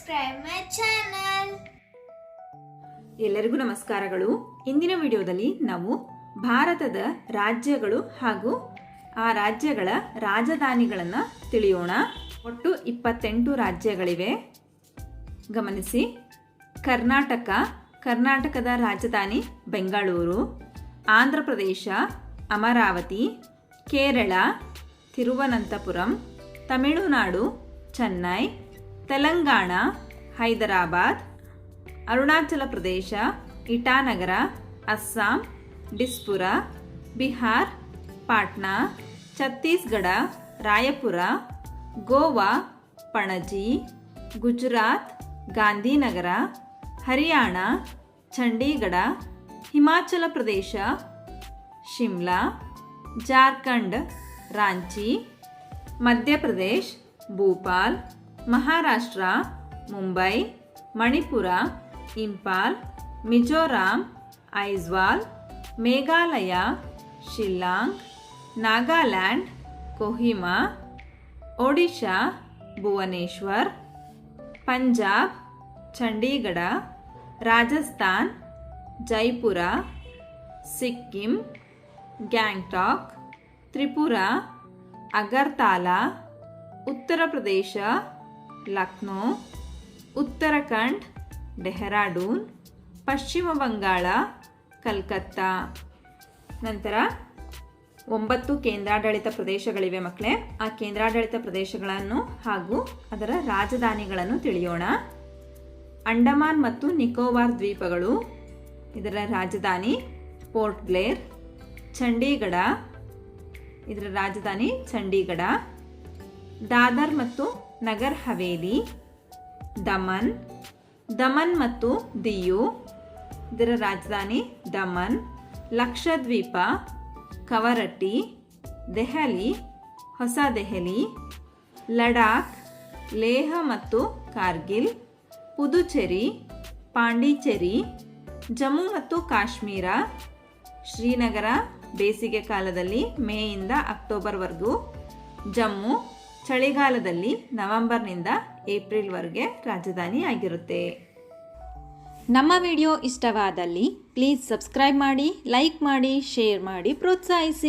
subscribe my. ಎಲ್ಲರಿಗೂ ನಮಸ್ಕಾರಗಳು. ಇಂದಿನ ವಿಡಿಯೋದಲ್ಲಿ ನಾವು ಭಾರತದ ರಾಜ್ಯಗಳು ಹಾಗೂ ಆ ರಾಜ್ಯಗಳ ರಾಜಧಾನಿಗಳನ್ನು ತಿಳಿಯೋಣ. ಒಟ್ಟು ಇಪ್ಪತ್ತೆಂಟು ರಾಜ್ಯಗಳಿವೆ. ಗಮನಿಸಿ. ಕರ್ನಾಟಕ, ಕರ್ನಾಟಕದ ರಾಜಧಾನಿ ಬೆಂಗಳೂರು ಆಂಧ್ರ ಪ್ರದೇಶ ಅಮರಾವತಿ, ಕೇರಳ, ತಿರುವನಂತಪುರಂ, ತಮಿಳುನಾಡು, ಚೆನ್ನೈ ತೆಲಂಗಾಣ, ಹೈದರಾಬಾದ್, ಅರುಣಾಚಲ ಪ್ರದೇಶ, ಇಟಾನಗರ, ಅಸ್ಸಾಂ ಡಿಸ್ಪುರ ಬಿಹಾರ್, ಪಾಟ್ನಾ, ಛತ್ತೀಸ್ಗಢ, ರಾಯಪುರ, ಗೋವಾ, ಪಣಜಿ, ಗುಜರಾತ್, ಗಾಂಧಿನಗರ, ಹರಿಯಾಣ, ಚಂಡೀಗಢ, ಹಿಮಾಚಲ ಪ್ರದೇಶ, ಶಿಮ್ಲಾ, ಜಾರ್ಖಂಡ್, ರಾಂಚಿ, ಮಧ್ಯಪ್ರದೇಶ್, ಭೂಪಾಲ್ ಮಹಾರಾಷ್ಟ್ರ, ಮುಂಬೈ, ಮಣಿಪುರ ಇಂಪಾಲ್ ಮಿಜೋರಾಂ, ಐಜ್ವಾಲ್, ಮೇಘಾಲಯ, ಶಿಲ್ಲಾಂಗ್, ನಾಗಾಲ್ಯಾಂಡ್, ಕೊಹಿಮಾ, ಒಡಿಶಾ, ಭುವನೇಶ್ವರ್, ಪಂಜಾಬ್, ಚಂಡೀಗಢ, ರಾಜಸ್ಥಾನ್, ಜೈಪುರ, ಸಿಕ್ಕಿಂ, ಗ್ಯಾಂಗ್ಟಾಕ್, ತ್ರಿಪುರ, ಅಗರ್ತಾಲಾ, ಉತ್ತರ ಪ್ರದೇಶ ಲಕ್ನೋ, ಉತ್ತರಾಖಂಡ್, ಡೆಹರಾಡೂನ್, ಪಶ್ಚಿಮ ಬಂಗಾಳ, ಕಲ್ಕತ್ತಾ. ನಂತರ ಒಂಬತ್ತು ಕೇಂದ್ರಾಡಳಿತ ಪ್ರದೇಶಗಳಿವೆ ಮಕ್ಕಳೇ ಆ ಕೇಂದ್ರಾಡಳಿತ ಪ್ರದೇಶಗಳನ್ನು ಹಾಗೂ ಅದರ ರಾಜಧಾನಿಗಳನ್ನು ತಿಳಿಯೋಣ. ಅಂಡಮಾನ್ ಮತ್ತು ನಿಕೋಬಾರ್ ದ್ವೀಪಗಳು, ಇದರ ರಾಜಧಾನಿ ಪೋರ್ಟ್ ಬ್ಲೇರ್, ಚಂಡೀಗಢ, ಇದರ ರಾಜಧಾನಿ ಚಂಡೀಗಢ. ದಾದರ್ ಮತ್ತು ನಗರ್ ಹವೇಲಿ, ದಮನ್ ದಮನ್ ಮತ್ತು ದಿಯು, ಇದರ ರಾಜಧಾನಿ ದಮನ್, ಲಕ್ಷದ್ವೀಪ, ಕವರಟ್ಟಿ, ದೆಹಲಿ, ಹೊಸ ದೆಹಲಿ, ಲಡಾಖ್, ಲೇಹ ಮತ್ತು ಕಾರ್ಗಿಲ್, ಪುದುಚೇರಿ, ಪಾಂಡಿಚೇರಿ, ಜಮ್ಮು ಮತ್ತು ಕಾಶ್ಮೀರ, ಶ್ರೀನಗರ ಬೇಸಿಗೆ ಕಾಲದಲ್ಲಿ ಮೇಯಿಂದ ಅಕ್ಟೋಬರ್ವರೆಗೂ ಜಮ್ಮು ಚಳಿಗಾಲದಲ್ಲಿ ನವೆಂಬರ್ನಿಂದ ಏಪ್ರಿಲ್ವರೆಗೆ ರಾಜಧಾನಿ ಆಗಿರುತ್ತೆ. ನಮ್ಮ ವಿಡಿಯೋ ಇಷ್ಟವಾದಲ್ಲಿ ಪ್ಲೀಸ್ ಸಬ್ಸ್ಕ್ರೈಬ್ ಮಾಡಿ, ಲೈಕ್ ಮಾಡಿ, ಶೇರ್ ಮಾಡಿ, ಪ್ರೋತ್ಸಾಹಿಸಿ.